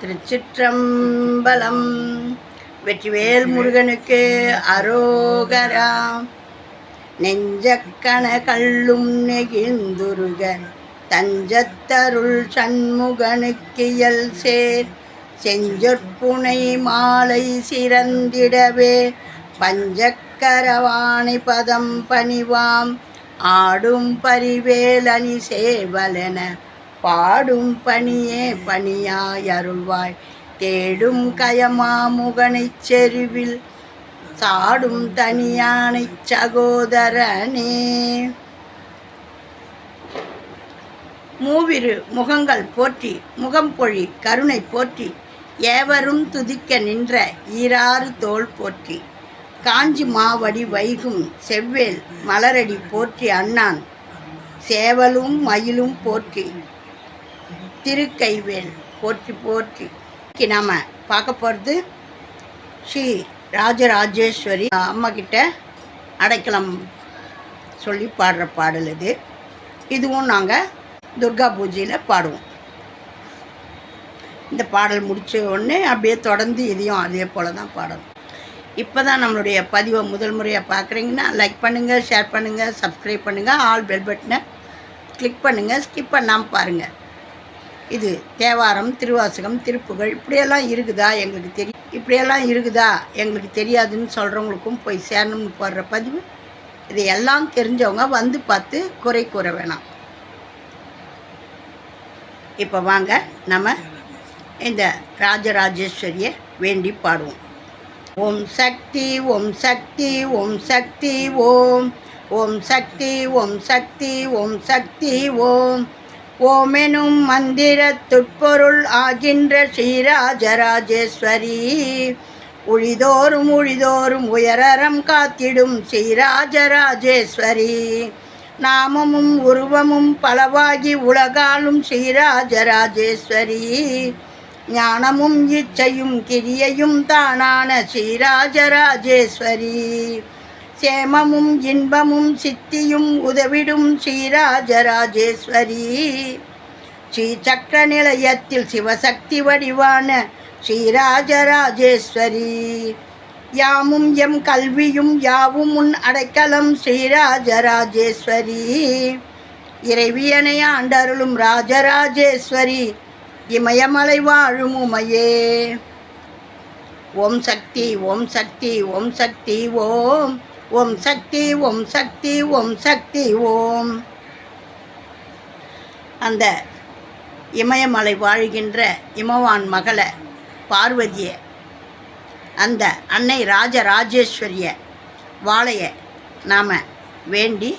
திருச்சிற்றம்பலம். வெற்றிவேல் முருகனுக்கு அரோகரா. நெஞ்சக்கண கள்ளும் நெகிழ்ந்துருக தஞ்சத்தருள் சண்முகனுக்கு இயல் சேர். செஞ்சொற்புனை மாலை சிறந்திடவே. பஞ்சக்கரவாணி பதம் பணிவாம். ஆடும் பரிவேலணி சேவலென பாடும் பணியே பணியாய் அருள்வாய் தேடும் கயமாமுகனை செருவில் சாடும் தனியானைச் சகோதரனே. மூவிரு முகங்கள் போற்றி முகம் பொழி கருணை போற்றி ஏவரும் துதிக்க நின்ற ஈராறு தோள் போற்றி. காஞ்சி மாவடி வைகும் செவ்வேல் மலரடி போற்றி அண்ணான். சேவலும் மயிலும் போற்றி. திருக்கைவேல் போற்றி போற்றி. இன்னைக்கு நாம் பார்க்க போகிறது ஸ்ரீ ராஜராஜேஸ்வரி அம்மாக்கிட்ட அடைக்கலம் சொல்லி பாடுற பாடல் இது. இதுவும் நாங்கள் துர்கா பூஜையில் பாடுவோம். இந்த பாடல் முடித்த உடனே அப்படியே தொடர்ந்து இதையும் அதே போல் தான் பாடணும். இப்போ தான் நம்மளுடைய பதிவை முதல் முறையாக பார்க்குறீங்கன்னா லைக் பண்ணுங்கள் ஷேர் பண்ணுங்கள் சப்ஸ்கிரைப் பண்ணுங்கள் ஆல் பெல் பட்டனை கிளிக் பண்ணுங்கள் ஸ்கிப் பண்ணாமல் பாருங்கள் இது தேவாரம் திருவாசகம் திருப்புகழ் இப்படியெல்லாம் இருக்குதா எங்களுக்கு தெரியும் இப்படியெல்லாம் இருக்குதா எங்களுக்கு தெரியாதுன்னு சொல்கிறவங்களுக்கும் போய் சேரணும்னு போடுற பதிவு? இது எல்லாம் தெரிஞ்சவங்க வந்து பார்த்து குறை கூற வேணாம். இப்போ வாங்க நம்ம இந்த ராஜராஜேஸ்வரியை வேண்டி பாடுவோம். ஓம் சக்தி ஓம் சக்தி ஓம் சக்தி ஓம். ஓம் சக்தி ஓம் சக்தி ஓம் சக்தி ஓம். ஓமெனும் மந்திர துட்பொருள் ஆகின்ற ஸ்ரீராஜராஜேஸ்வரி. உழிதோறும் உழிதோறும் உயரறம் காத்திடும் ஸ்ரீராஜராஜேஸ்வரி. நாமமும் உருவமும் பலவாகி உலகாலும் ஸ்ரீராஜராஜேஸ்வரி. ஞானமும் இச்சையும் கிரியையும் தானான ஸ்ரீராஜராஜேஸ்வரி. சேமமும் இன்பமும் சித்தியும் உதவிடும் ஸ்ரீராஜராஜேஸ்வரி. ஸ்ரீ சக்கர நிலையத்தில் சிவசக்தி வடிவான ஸ்ரீராஜராஜேஸ்வரி. யாமும் எம் கல்வியும் யாவும் உன் அடைக்கலம் ஸ்ரீராஜராஜேஸ்வரி. இறைவியனை ஆண்டருளும் ராஜராஜேஸ்வரி இமயமலை வாழும் உமையே. ஓம் சக்தி ஓம் சக்தி ஓம் சக்தி ஓம் ஓம் சக்தி ஓம் சக்தி ஓம் சக்தி ஓம். அந்த இமயமலை வாழ்கின்ற இமவான் மகளை பார்வதியை அந்த அன்னை ராஜராஜேஸ்வரிய வாழைய நாம் வேண்டி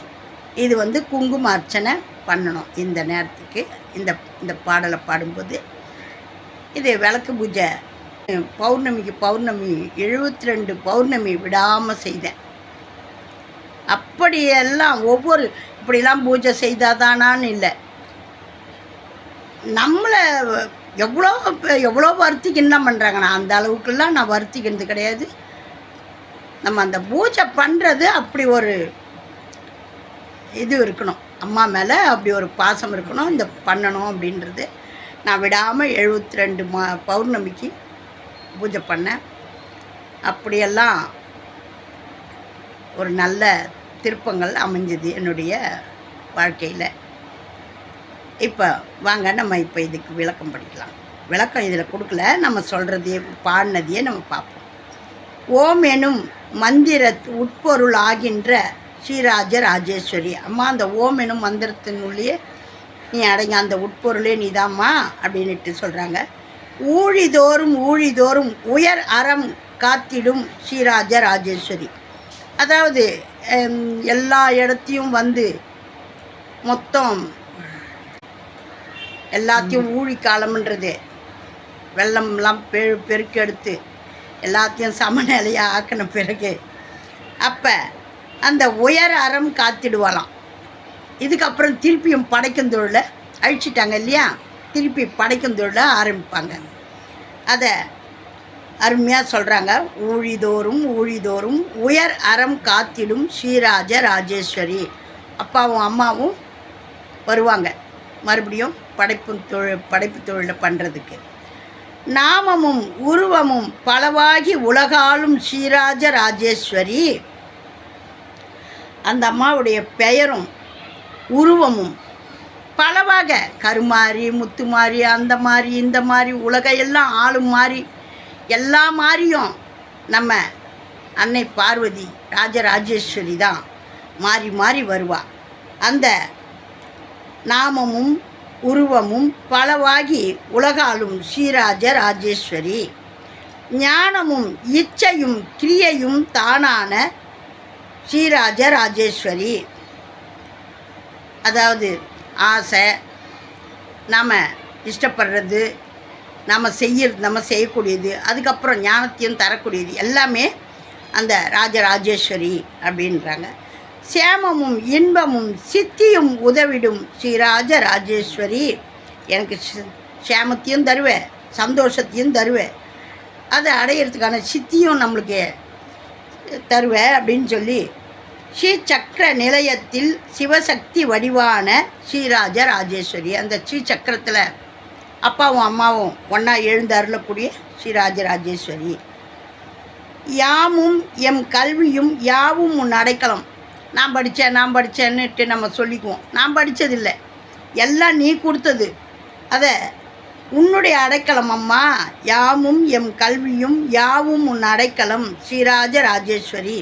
இது வந்து குங்கும அர்ச்சனை பண்ணணும் இந்த நேரத்துக்கு. இந்த இந்த பாடலை பாடும்போது இது விளக்கு பூஜை. பௌர்ணமிக்கு பௌர்ணமி எழுபத்தி ரெண்டு பௌர்ணமி விடாமல் செய்தேன். அப்படியெல்லாம் ஒவ்வொரு இப்படிலாம் பூஜை செய்தாதானான்னு இல்லை. நம்மளை எவ்வளோ எவ்வளோ வருத்திக்கு என்ன பண்ணுறாங்க அந்த அளவுக்குலாம் நான் வருத்திக்கிறது கிடையாது. நம்ம அந்த பூஜை பண்ணுறது அப்படி ஒரு இது இருக்கணும். அம்மா மேலே அப்படி ஒரு பாசம் இருக்கணும். இந்த பண்ணணும் அப்படின்றது. நான் விடாமல் எழுபத்தி ரெண்டு மா பௌர்ணமிக்கு பூஜை பண்ணேன். அப்படியெல்லாம் ஒரு நல்ல திருப்பங்கள் அமைஞ்சது என்னுடைய வாழ்க்கையில். இப்போ வாங்க நம்ம இப்போ இதுக்கு விளக்கம் படிக்கலாம். விளக்கம் இதில் கொடுக்கல. நம்ம சொல்கிறதையே பாடினதையே நம்ம பார்ப்போம். ஓம் எனும் மந்திர உட்பொருள் ஆகின்ற ஸ்ரீராஜ ராஜேஸ்வரி. அம்மா அந்த ஓம் எனும் மந்திரத்தினுள்ளே நீ அடங்க அந்த உட்பொருளே நீதாம்மா அப்படின்ட்டு சொல்கிறாங்க ஊழிதோறும் ஊழிதோறும் உயர் அறம் காத்திடும் ஸ்ரீராஜ ராஜேஸ்வரி. அதாவது எல்லா இடத்தையும் வந்து மொத்தம் எல்லாத்தையும் ஊழி காலம்ன்றது. வெள்ளம்லாம் பெ பெருக்கெடுத்து எல்லாத்தையும் சமநிலையாக ஆக்கின பிறகு அப்போ அந்த உயர் அறம் காத்திடுவாளாம். இதுக்கப்புறம் திருப்பியும் படைக்கும் தொழிலை அழிச்சிட்டாங்க இல்லையா? திருப்பி படைக்கும் தொழிலை ஆரம்பிப்பாங்க. அதை அருமையாக சொல்கிறாங்க ஊழிதோறும் ஊழிதோறும் உயர் அறம் காத்திடும் ஸ்ரீராஜ ராஜேஸ்வரி. அப்பாவும் அம்மாவும் வருவாங்க. மறுபடியும் படைப்பு தொழில் படைப்பு தொழிலை பண்ணுறதுக்கு நாமமும் உருவமும் பலவாகி உலகாலும் ஸ்ரீராஜ ராஜேஸ்வரி. அந்த அம்மாவுடைய பெயரும் உருவமும் பலவாக கருமாறி முத்துமாரி அந்த மாதிரி இந்த மாதிரி உலகையெல்லாம் ஆளும் மாதிரி எல்லா மாதிரியும் நம்ம அன்னை பார்வதி ராஜராஜேஸ்வரி தான் மாறி மாறி வருவா. அந்த நாமமும் உருவமும் பலவாகி உலகாலும் ஸ்ரீராஜ ராஜேஸ்வரி. ஞானமும் இச்சையும் கிரியையும் தானான ஸ்ரீராஜ ராஜேஸ்வரி. அதாவது ஆசை நாம் இஷ்டப்படுறது நம்ம செய்யறது நம்ம செய்யக்கூடியது அதுக்கப்புறம் ஞானத்தையும் தரக்கூடியது எல்லாமே அந்த ராஜராஜேஸ்வரி அப்படின்றாங்க. சேமமும் இன்பமும் சித்தியும் உதவிடும் ஸ்ரீராஜ ராஜேஸ்வரி எனக்கு சேமத்தையும் தருவேன் சந்தோஷத்தையும் தருவேன் அதை அடையிறதுக்கான சித்தியும் நம்மளுக்கு தருவேன் அப்படின்னு சொல்லி ஸ்ரீ சக்கர நிலையத்தில் சிவசக்தி வடிவான ஸ்ரீராஜ ராஜேஸ்வரி அந்த ஸ்ரீ சக்கரத்தில் அப்பாவும் அம்மாவும் ஒன்றா எழுந்து அருளக்கூடிய ஸ்ரீராஜ ராஜேஸ்வரி யாமும் எம் கல்வியும் யாவும் உன் அடைக்கலம். நான் படித்தேன் நான் படித்தேன்னுட்டு நம்ம சொல்லிக்குவோம். நான் படித்ததில்லை எல்லாம் நீ கொடுத்தது. அதை உன்னுடைய அடைக்கலம் அம்மா. யாமும் எம் கல்வியும் யாவும் உன் அடைக்கலம். ஸ்ரீராஜ ராஜேஸ்வரி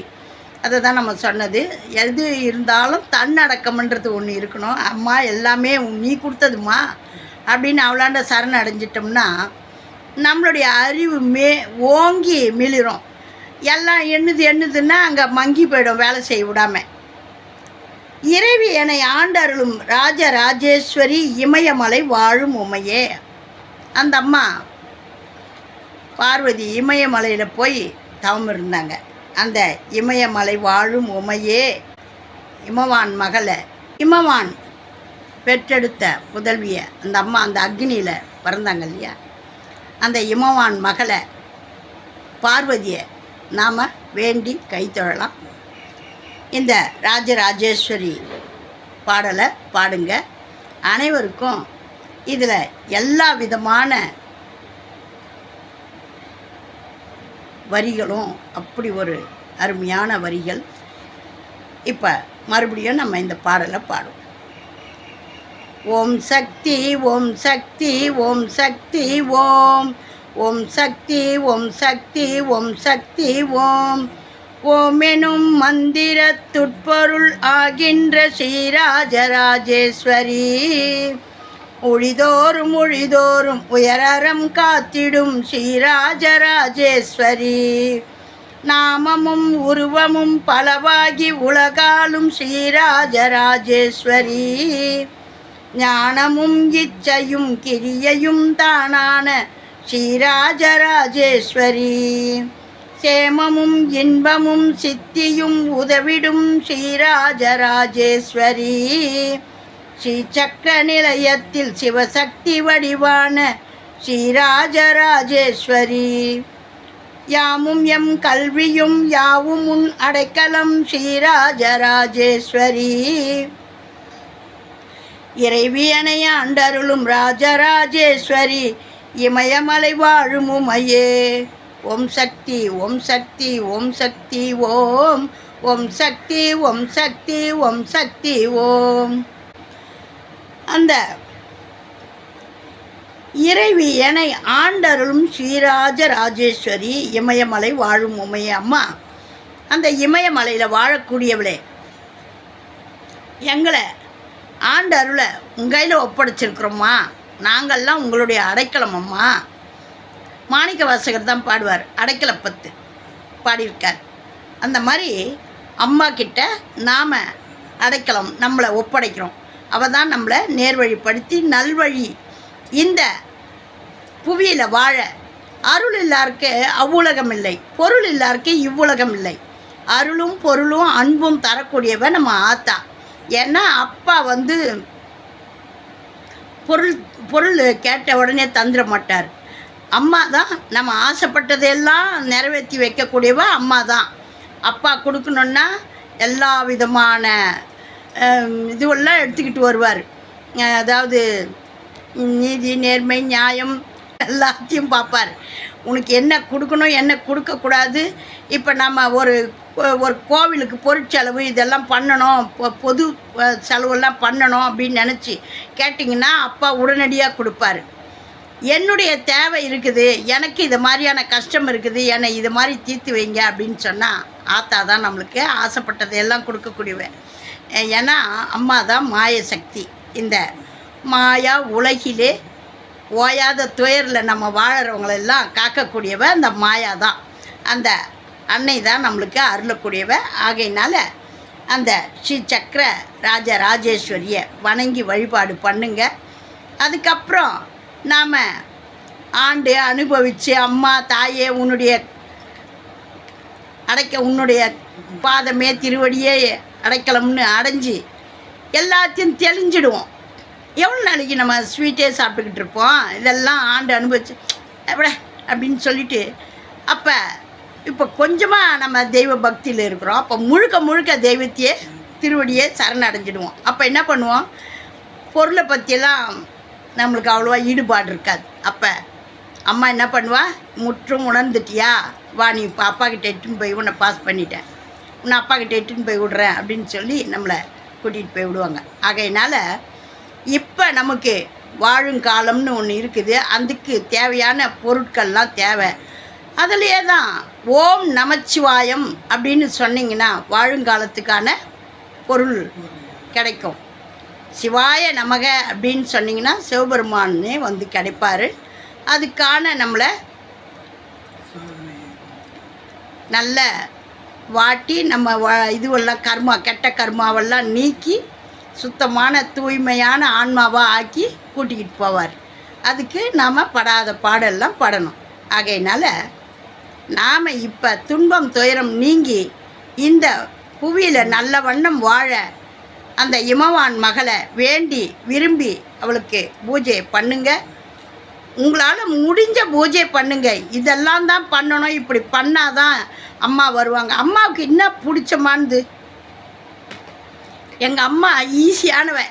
அதை தான் நம்ம சொன்னது. எது இருந்தாலும் தன்னடக்கம்ன்றது ஒன்று இருக்கணும். அம்மா எல்லாமே நீ கொடுத்ததுமா அப்படின்னு அவளாண்ட சரண் அடைஞ்சிட்டோம்னா நம்மளுடைய அறிவு மே ஓங்கி மிளிரும். எல்லாம் எண்ணுது எண்ணுதுன்னா அங்கே மங்கி போயிடும் வேலை செய்ய விடாமல் இறைவி என்னை ஆண்டருளும் ராஜ ராஜேஸ்வரி இமயமலை வாழும் உமையே. அந்த அம்மா பார்வதி இமயமலையில் போய் தவம் இருந்தாங்க. அந்த இமயமலை வாழும் உமையே. இமவான் மகளை. இமவான் பெற்றெடுத்த புதல்விய அந்த அம்மா அந்த அக்னியில் பிறந்தாங்க இல்லையா? அந்த இமவான் மகளை பார்வதியை நாம் வேண்டி கைத்தொழலாம் இந்த ராஜராஜேஸ்வரி பாடலை பாடுங்க. அனைவருக்கும் இதில் எல்லா விதமான வரிகளும் அப்படி ஒரு அருமையான வரிகள். இப்போ மறுபடியும் நம்ம இந்த பாடலை பாடுவோம். ஓம் சக்தி ஓம் சக்தி ஓம் சக்தி ஓம். ஓம் சக்தி ஓம் சக்தி ஓம் சக்தி ஓம். ஓமெனும் எனும் மந்திர துட்பொருள் ஆகின்ற ஸ்ரீராஜராஜேஸ்வரி. ஒழிதோறும் ஒழிதோறும் உயரறம் காத்திடும் ஸ்ரீராஜராஜேஸ்வரி. நாமமும் உருவமும் பலவாகி உலகாலும் ஸ்ரீராஜராஜேஸ்வரி. ஞானமும் இச்சையும் கிரியையும் தானான ஸ்ரீராஜராஜேஸ்வரி. சேமமும் இன்பமும் சித்தியும் உதவிடும் ஸ்ரீராஜராஜேஸ்வரி. ஸ்ரீசக்கர நிலையத்தில் சிவசக்தி வடிவான ஸ்ரீராஜராஜேஸ்வரி. யாமும் எம் கல்வியும் யாவும் உன் அடைக்கலம் ஸ்ரீராஜராஜேஸ்வரி. இறைவியனைய ஆண்டருளும் ராஜராஜேஸ்வரி இமயமலை வாழும் உமையே. ஓம் சக்தி ஓம் சக்தி ஓம் சக்தி ஓம். ஓம் சக்தி ஓம் சக்தி ஓம் சக்தி ஓம். அந்த இறைவி என ஆண்டருளும் ஸ்ரீராஜ ராஜேஸ்வரி இமயமலை வாழும் உமைய அம்மா. அந்த இமயமலையில் வாழக்கூடியவளே எங்களை ஆண்டு அருளை உங்கள் கையில் ஒப்படைச்சிருக்கிறோம்மா. நாங்கள்லாம் உங்களுடைய அடைக்கலம் அம்மா. மாணிக்க வாசகர் தான் பாடுவார் அடைக்கல பத்து. பாடியிருக்கார். அந்த மாதிரி அம்மா கிட்ட நாம் அடைக்கலம் நம்மளை ஒப்படைக்கிறோம். அவள் தான் நம்மளை நேர்வழிப்படுத்தி நல்வழி இந்த புவியில் வாழ. அருள் இல்லாருக்கு அவ்வுலகம் இல்லை பொருள் இல்லாருக்கு இவ்வுலகம் இல்லை. அருளும் பொருளும் அன்பும் தரக்கூடியவ நம்ம ஆத்தா. ஏன்னா அப்பா வந்து பொருள் பொருள் கேட்ட உடனே தந்துட மாட்டார். அம்மா தான் நம்ம ஆசைப்பட்டதையெல்லாம் நிறைவேற்றி வைக்கக்கூடியவ அம்மா தான். அப்பா கொடுக்கணுன்னா எல்லா விதமான இதுவெல்லாம் எடுத்துக்கிட்டு வருவார். அதாவது நீதி நேர்மை நியாயம் எல்லாத்தையும் பார்ப்பார். உனக்கு என்ன கொடுக்கணும் என்ன கொடுக்கக்கூடாது? இப்போ நம்ம ஒரு ஒரு கோவிலுக்கு பொருட்செலவு இதெல்லாம் பண்ணணும் பொது செலவெல்லாம் பண்ணணும் அப்படின்னு நினச்சி கேட்டிங்கன்னா அப்பா உடனடியாக கொடுப்பாரு. என்னுடைய தேவை இருக்குது எனக்கு இது மாதிரியான கஷ்டம் இருக்குது என்னை இது மாதிரி தீர்த்து வைங்க அப்படின்னு சொன்னால் ஆத்தா தான் நம்மளுக்கு ஆசைப்பட்டதை எல்லாம் கொடுக்கக்கூடியவன். ஏன்னா அம்மா தான் மாய சக்தி இந்த மாயா உலகிலே ஓயாத துயரில் நம்ம வாழறவங்களெல்லாம் காக்கக்கூடியவ அந்த மாயா தான் அந்த அன்னை தான் நம்மளுக்கு அருளக்கூடியவ. ஆகையினால அந்த ஸ்ரீ சக்கர ராஜ ராஜேஸ்வரியை வணங்கி வழிபாடு பண்ணுங்க. அதுக்கப்புறம் நாம் ஆண்டு அனுபவித்து அம்மா தாயே உன்னுடைய அடைக்க உன்னுடைய பாதமே திருவடியே அடைக்கலம்னு அடைஞ்சு எல்லாத்தையும் தெளிஞ்சிடுவோம். எவ்வளோ நாளைக்கு நம்ம ஸ்வீட்டே சாப்பிட்டுக்கிட்டு இருப்போம்? இதெல்லாம் ஆண்டு அனுபவிச்சு அப்படியே அப்படின்னு சொல்லிட்டு அப்போ இப்போ கொஞ்சமாக நம்ம தெய்வ பக்தியில் இருக்கிறோம். அப்போ முழுக்க முழுக்க தெய்வத்தையே திருவடியே சரணடைஞ்சிடுவோம். அப்போ என்ன பண்ணுவோம்? பொருளை பற்றியெல்லாம் நம்மளுக்கு அவ்வளோவா ஈடுபாடு இருக்காது. அப்போ அம்மா என்ன பண்ணுவா? முற்றும் உணர்ந்துட்டியா? வா நீ இப்போ அப்பா கிட்ட எட்டுன்னு போய் உன்னை பாஸ் பண்ணிட்டேன். உன்னை அப்பா கிட்ட எட்டுன்னு போய் விடுறேன் அப்படின்னு சொல்லி நம்மளை கூட்டிகிட்டு போய் விடுவாங்க. ஆகையினால் இப்போ நமக்கு வாழும் காலம்னு ஒன்று இருக்குது. அதுக்கு தேவையான பொருட்கள்லாம் தேவை. அதுலேயே தான் ஓம் நமச்சிவாயம் அப்படின்னு சொன்னீங்கன்னா வாழுங்காலத்துக்கான பொருள் கிடைக்கும். சிவாய நமக அப்படின்னு சொன்னீங்கன்னா சிவபெருமானே வந்து கிடைப்பாரு. அதுக்கான நம்மளை நல்ல வாட்டி நம்ம வ- இதுவெல்லாம் கர்மா கெட்ட கர்மாவெல்லாம் நீக்கி சுத்தமான தூய்மையான ஆன்மாவாக ஆக்கி கூட்டிக்கிட்டு போவார். அதுக்கு நாம் படாத பாடெல்லாம் படணும். ஆகையினால நாம் இப்போ துன்பம் துயரம் நீங்கி இந்த புவியில் நல்ல வண்ணம் வாழ அந்த இமவான் மகளை வேண்டி விரும்பி அவளுக்கு பூஜை பண்ணுங்க. உங்களால் முடிஞ்ச பூஜை பண்ணுங்க. இதெல்லாம் தான் பண்ணணும். இப்படி பண்ணாதான் அம்மா வருவாங்க. அம்மாவுக்கு என்ன பிடிச்சமானது? எங்கள் அம்மா ஈஸியானவன்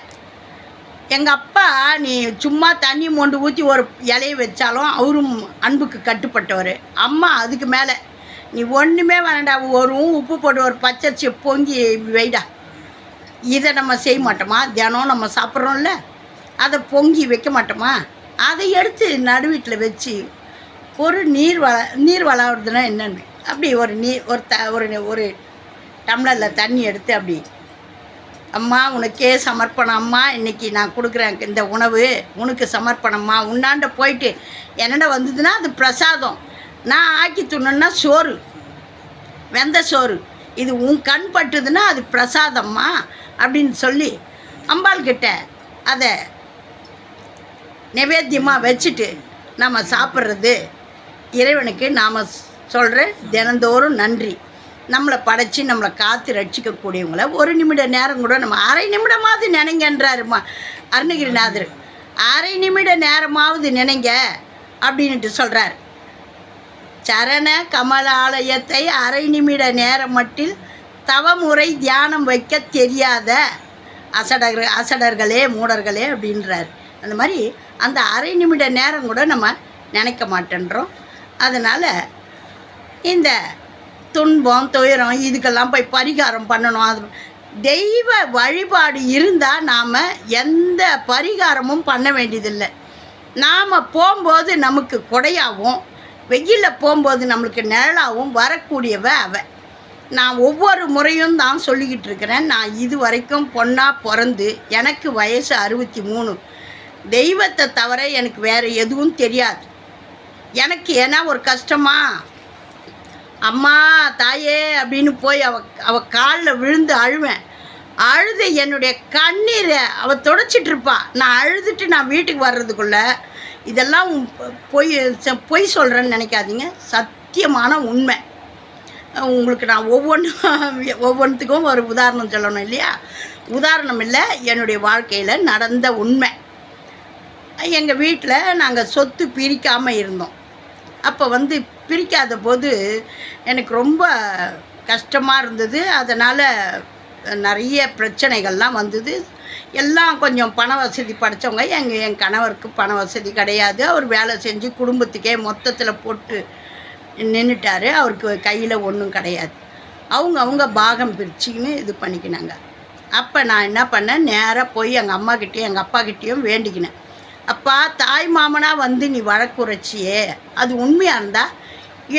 எங்கள் அப்பா நீ சும்மா தண்ணி மொண்டு ஊற்றி ஒரு இலையை வச்சாலும் அவரும் அன்புக்கு கட்டுப்பட்டவர். அம்மா அதுக்கு மேலே. நீ ஒன்றுமே வேண்டாம் ஒரு உப்பு போட்டு ஒரு பச்சரிசி பொங்கி வைடா. இதை நம்ம செய்ய மாட்டோமா? தினம் நம்ம சாப்பிட்றோம்ல. அதை பொங்கி வைக்க மாட்டோமா? அதை எடுத்து நடுவீட்டில் வச்சு ஒரு நீர் வள நீர் வளருதுன்னா என்னென்னு. அப்படி ஒரு நீர் ஒரு த ஒரு ஒரு டம்ளரில் தண்ணி எடுத்து அப்படி அம்மா உனக்கே சமர்ப்பணம். அம்மா இன்னைக்கு நான் கொடுக்குறேன் இந்த உணவு. உனக்கு சமர்ப்பணம்மா உன்னாண்ட போயிட்டு என்னென்ன வந்ததுன்னா அது பிரசாதம். நான் ஆக்கி துணுன்னா சோறு. வெந்த சோறு. இது உன் கண் பட்டுதுன்னா அது பிரசாதம்மா அப்படின்னு சொல்லி அம்பாள் கிட்ட அதை நிவேத்தியமாக வச்சுட்டு நம்ம சாப்பிட்றது. இறைவனுக்கு நாம் சொல்கிற தினந்தோறும் நன்றி. நம்மளை படைச்சி நம்மளை காத்து ரட்சிக்கக்கூடியவங்கள ஒரு நிமிட நேரம் கூட நம்ம அரை நிமிடமாவது நினைங்கன்றாருமா அருணகிரிநாதர். அரை நிமிட நேரமாவது நினைங்க அப்படின்ட்டு சொல்கிறார் சரண கமலாலயத்தை அரை நிமிட நேரம் மட்டில் தவமுறை தியானம் வைக்க தெரியாத அசடர் அசடர்களே மூடர்களே அப்படின்றார். அந்த மாதிரி அந்த அரை நிமிட நேரம் கூட நம்ம நினைக்க மாட்டேன்றோம். அதனால் இந்த துன்பம் துயரம் இதுக்கெல்லாம் போய் பரிகாரம் பண்ணணும். அது தெய்வ வழிபாடு இருந்தால் நாம் எந்த பரிகாரமும் பண்ண வேண்டியதில்லை. நாம் போகும்போது நமக்கு கொடையாகவும் வெயிலில் போகும்போது நம்மளுக்கு நிழலாகவும் வரக்கூடியவ அவ. நான் ஒவ்வொரு முறையும் தான் சொல்லிக்கிட்டு இருக்கிறேன். நான் இது வரைக்கும் பொண்ணாக பிறந்து எனக்கு வயசு அறுபத்தி மூணு. தெய்வத்தை தவிர எனக்கு வேறு எதுவும் தெரியாது. எனக்கு ஏன்னா ஒரு கஷ்டமா? அம்மா தாயே அப்படின்னு போய் அவ அவ காலில் விழுந்து அழுவேன். அழுது என்னுடைய கண்ணீரை அவ தொடச்சிட்டு இருப்பா. நான் அழுதுட்டு நான் வீட்டுக்கு வர்றதுக்குள்ள இதெல்லாம் பொய் ச- பொய் சொல்கிறேன்னு நினைக்காதீங்க. சத்தியமான உண்மை. உங்களுக்கு நான் ஒவ்வொன்றும் ஒவ்வொன்றுத்துக்கும் ஒரு உதாரணம் சொல்லணும் இல்லையா? உதாரணம் இல்லை என்னுடைய வாழ்க்கையில் நடந்த உண்மை. எங்கள் வீட்டில் நாங்கள் சொத்து பிரிக்காமல் இருந்தோம். அப்போ வந்து பிரிக்காத போது எனக்கு ரொம்ப கஷ்டமாக இருந்தது. அதனால் நிறைய பிரச்சனைகள்லாம் வந்தது. எல்லாம் கொஞ்சம் பண வசதி படைச்சவங்க. எங்கள் என் கணவருக்கு பண வசதி கிடையாது. அவர் வேலை செஞ்சு குடும்பத்துக்கே மொத்தத்தில் போட்டு நின்றுட்டாரு அவருக்கு கையில் ஒன்றும் கிடையாது. அவங்க அவங்க பாகம் பிரிச்சுக்கின்னு இது பண்ணிக்கினாங்க. அப்போ நான் என்ன பண்ணேன்? நேராக போய் எங்கள் அம்மாக்கிட்டேயும் எங்கள் அப்பாக்கிட்டேயும் வேண்டிக்கினேன். அப்பா தாய் மாமனாக வந்து நீ வழக்குரைச்சியே. அது உண்மையாக இருந்தால்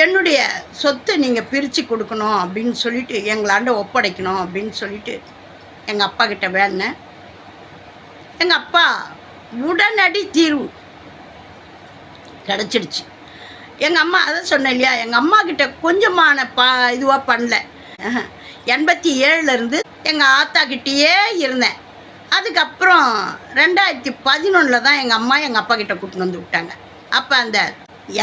என்னுடைய சொத்தை நீங்கள் பிரித்து கொடுக்கணும் அப்படின்னு சொல்லிட்டு எங்களாண்ட ஒப்படைக்கணும் அப்படின்னு சொல்லிட்டு எங்கள் அப்பா கிட்ட வேணேன் எங்கள் அப்பா உடனடி தீர்வு கிடச்சிடுச்சு. எங்கள் அம்மா அதை சொன்னேன் இல்லையா எங்கள் அம்மா கிட்ட கொஞ்சமான பா இதுவாக பண்ணல. எண்பத்தி ஏழுலேருந்து எங்கள் ஆத்தா கிட்டேயே இருந்தேன். அதுக்கப்புறம் ரெண்டாயிரத்தி பதினொன்றில் தான் எங்கள் அம்மா எங்கள் அப்பா கிட்ட கூட்டின்னு வந்து விட்டாங்க. அப்போ அந்த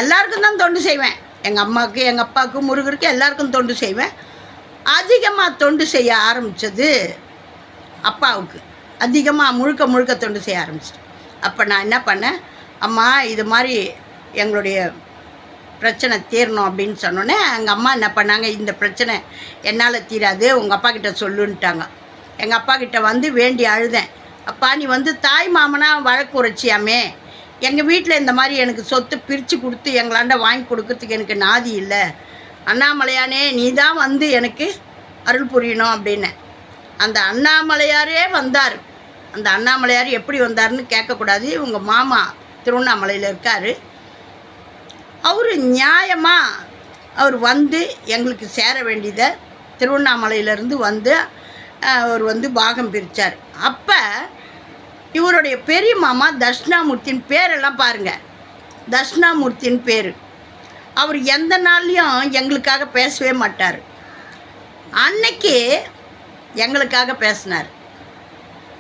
எல்லாருக்கும் தான் தொண்டு செய்வேன். எங்கள் அம்மாவுக்கு எங்கள் அப்பாவுக்கு முருகருக்கு எல்லாருக்கும் தொண்டு செய்வேன். அதிகமாக தொண்டு செய்ய ஆரம்பித்தது அப்பாவுக்கு. அதிகமாக முழுக்க முழுக்க தொண்டு செய்ய ஆரம்பிச்சிட்டேன். அப்போ நான் என்ன பண்ணேன்? அம்மா இது மாதிரி எங்களுடைய பிரச்சனை தீரணும் அப்படின்னு சொன்னோன்னே எங்கள் அம்மா என்ன பண்ணாங்க? இந்த பிரச்சனை என்னால் தீராது உங்கள் அப்பா கிட்ட சொல்லுன்ட்டாங்க. எங்கள் அப்பா கிட்ட வந்து வேண்டி அழுதேன். அப்பா நீ வந்து தாய் மாமனா வழக்கு உரைச்சியாமே எங்கள் வீட்டில் இந்த மாதிரி எனக்கு சொத்து பிரித்து கொடுத்து எங்களாண்ட வாங்கி கொடுக்கறதுக்கு எனக்கு நாதி இல்லை. அண்ணாமலையானே நீ தான் வந்து எனக்கு அருள் புரியணும் அப்படின்னு அந்த அண்ணாமலையாரே வந்தார். அந்த அண்ணாமலையார் எப்படி வந்தாருன்னு கேட்கக்கூடாது. உங்கள் மாமா திருவண்ணாமலையில் இருக்கார். அவர் நியாயமாக அவர் வந்து எங்களுக்கு சேர வேண்டியதை திருவண்ணாமலையிலேருந்து வந்து அவர் வந்து பாகம் பிரித்தார் அப்போ இவருடைய பெரிய மாமா தட்சிணாமூர்த்தின் பேரெல்லாம் பாருங்கள் தட்சிணாமூர்த்தின் பேர். அவர் எந்த நாள்லையும் எங்களுக்காக பேசவே மாட்டார். அன்னைக்கு எங்களுக்காக பேசினார்.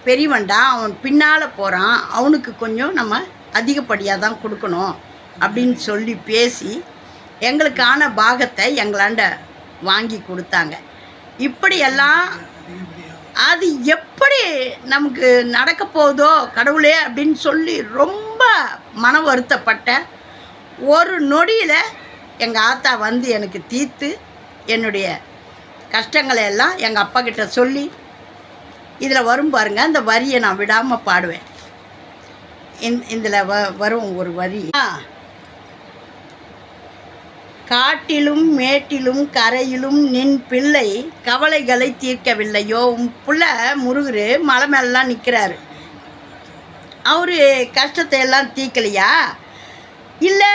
பெரியவன்டா அவன் பின்னால் போகிறான் அவனுக்கு கொஞ்சம் நம்ம அதிகப்படியாக தான் கொடுக்கணும் அப்படின்னு சொல்லி பேசி எங்களுக்கான பாகத்தை எங்களாண்ட வாங்கி கொடுத்தாங்க. இப்படியெல்லாம் அது எப்படி நமக்கு நடக்க போகுதோ கடவுளே அப்படின்னு சொல்லி ரொம்ப மன வருத்தப்பட்ட ஒரு நொடியில் எங்கள் ஆத்தா வந்து எனக்கு தீர்த்து என்னுடைய கஷ்டங்களை எல்லாம் எங்கள் அப்பா கிட்ட சொல்லி இதில் வரும் பாருங்க அந்த வரியை நான் விடாமல் பாடுவேன் இந்த இதில் வ வரும் ஒரு வரி ஆ. காட்டிலும் மேட்டிலும் கரையிலும் நின் பிள்ளை கவலைகளை தீர்க்கவில்லையோ? உன் புள்ள முருகர் மலை மேலாம் நிற்கிறாரு அவரு கஷ்டத்தை எல்லாம் தீர்க்கலையா? இல்லை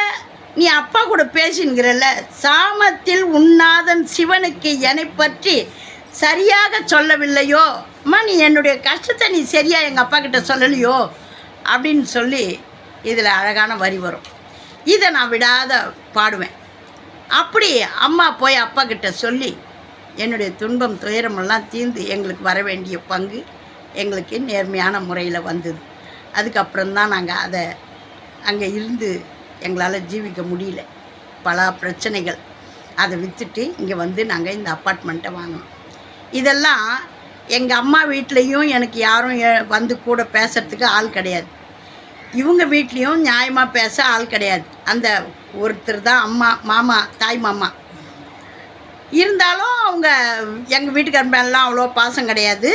நீ அப்பா கூட பேசின்கிறல்ல சாமத்தில் உண்ணாதன் சிவனுக்கு என்னை பற்றி சரியாக சொல்லவில்லையோ? அம்மா நீ என்னுடைய கஷ்டத்தை நீ சரியாக எங்கள் அப்பா கிட்ட சொல்லலையோ? அப்படின்னு சொல்லி இதில் அழகான வரி வரும். இதை நான் விடாத பாடுவேன். அப்படி அம்மா போய் அப்பா கிட்ட சொல்லி என்னுடைய துன்பம் துயரமெல்லாம் தீர்ந்து எங்களுக்கு வர வேண்டிய பங்கு எங்களுக்கு நேர்மையான முறையில் வந்தது. அதுக்கப்புறம்தான் நாங்கள் அதை அங்கே இருந்து எங்களால் ஜீவிக்க முடியல. பல பிரச்சனைகள். அதை விற்றுட்டு இங்கே வந்து நாங்கள் இந்த அப்பார்ட்மெண்ட்டை வாங்கினோம். இதெல்லாம் எங்கள் அம்மா வீட்லேயும் எனக்கு யாரும் வந்து கூட பேசுகிறதுக்கு ஆள் கிடையாது. இவங்க வீட்லேயும் நியாயமாக பேச ஆள் கிடையாது. அந்த ஒருத்தர் தான் அம்மா மாமா தாய் மாமா. இருந்தாலும் அவங்க எங்கள் வீட்டுக்கார மேலாம் அவ்வளோ பாசம் கிடையாது.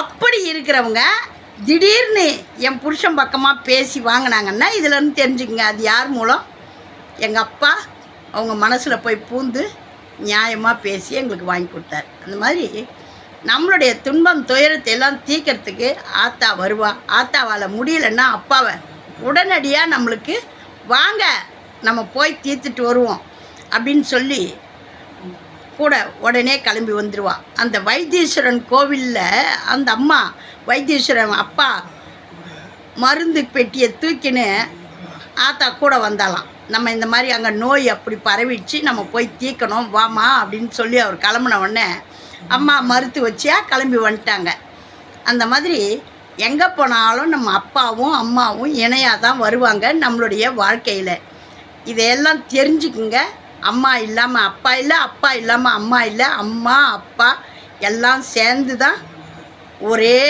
அப்படி இருக்கிறவங்க திடீர்னு என் புருஷன் பக்கமாக பேசி வாங்கினாங்கன்னா இதுலேருந்து தெரிஞ்சுக்கங்க. அது யார் மூலம்? எங்கள் அப்பா அவங்க மனசில் போய் பூந்து நியாயமாக பேசி எங்களுக்கு வாங்கி கொடுத்தாரு. அந்த மாதிரி நம்மளுடைய துன்பம் துயரத்தை எல்லாம் தீக்கிறதுக்கு ஆத்தா வருவா. ஆத்தாவால் முடியலன்னா அப்பாவை உடனடியாக நம்மளுக்கு வாங்க நம்ம போய் தீர்த்துட்டு வருவோம் அப்படின்னு சொல்லி கூட உடனே கிளம்பி வந்துடுவா அந்த வைத்தீஸ்வரன் கோவிலில் அந்த அம்மா வைத்தீஸ்வரன் அப்பா மருந்து பெட்டியை தூக்கின்னு ஆத்தா கூட வந்தாலாம் நம்ம இந்த மாதிரி அங்கே நோய் அப்படி பரவிடுச்சு நம்ம போய் தீர்க்கணும் வாமா அப்படின்னு சொல்லி அவர் கிளம்புன உடனே அம்மா மறுத்து வச்சியா கிளம்பி வந்துட்டாங்க. அந்த மாதிரி எங்கே போனாலும் நம்ம அப்பாவும் அம்மாவும் இணையாக தான் வருவாங்க நம்மளுடைய வாழ்க்கையில். இதையெல்லாம் தெரிஞ்சுக்குங்க. அம்மா இல்லாமல் அப்பா இல்லை அப்பா இல்லாமல் அம்மா இல்லை அம்மா அப்பா எல்லாம் சேர்ந்து தான் ஒரே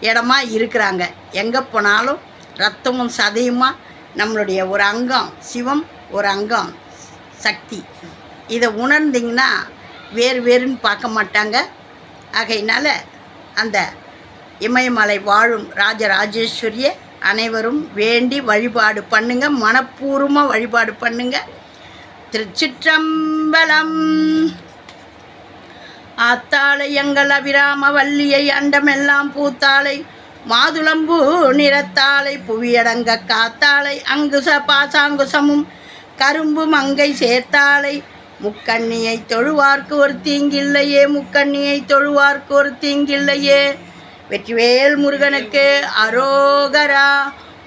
இடமா இருக்கிறாங்க. எங்கே போனாலும் ரத்தமும் சதையுமா? நம்மளுடைய ஒரு அங்கம் சிவம் ஒரு அங்கம் சக்தி. இதை உணர்ந்தீங்கன்னா வேறு வேறுன்னு பார்க்க மாட்டாங்க. ஆகையினால் அந்த இமயமலை வாழும் ராஜராஜேஸ்வரியை அனைவரும் வேண்டி வழிபாடு பண்ணுங்க. மனப்பூர்வமாக வழிபாடு பண்ணுங்க. திருச்சிற்றம்பலம். ஆத்தாளை எங்கள் அபிராம வள்ளியை அண்டமெல்லாம் பூத்தாளை மாதுளம்பூ நிறத்தாளை புவியடங்க காத்தாளை அங்குச பாசாங்குசமும் கரும்பு மங்கை சேர்த்தாளை முக்கண்ணியை தொழுவார்க்கு ஒரு தீங்கில்லையே முக்கண்ணியை தொழுவார்க்கு ஒரு தீங்கில்லையே. வெற்றிவேல் முருகனுக்கு அரோகரா.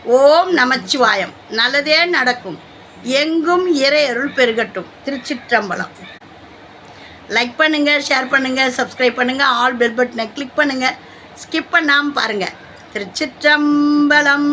ஓம் நமச்சிவாயம். நல்லதே நடக்கும். எங்கும் இறையருள் பெருகட்டும். திருச்சிற்றம்பலம். லைக் பண்ணுங்கள் ஷேர் பண்ணுங்கள் சப்ஸ்கிரைப் பண்ணுங்கள் ஆல் பெல் பட்டனை கிளிக் பண்ணுங்கள் ஸ்கிப் பண்ணாமல் பாருங்கள் திருச்சிற்றம்பலம்.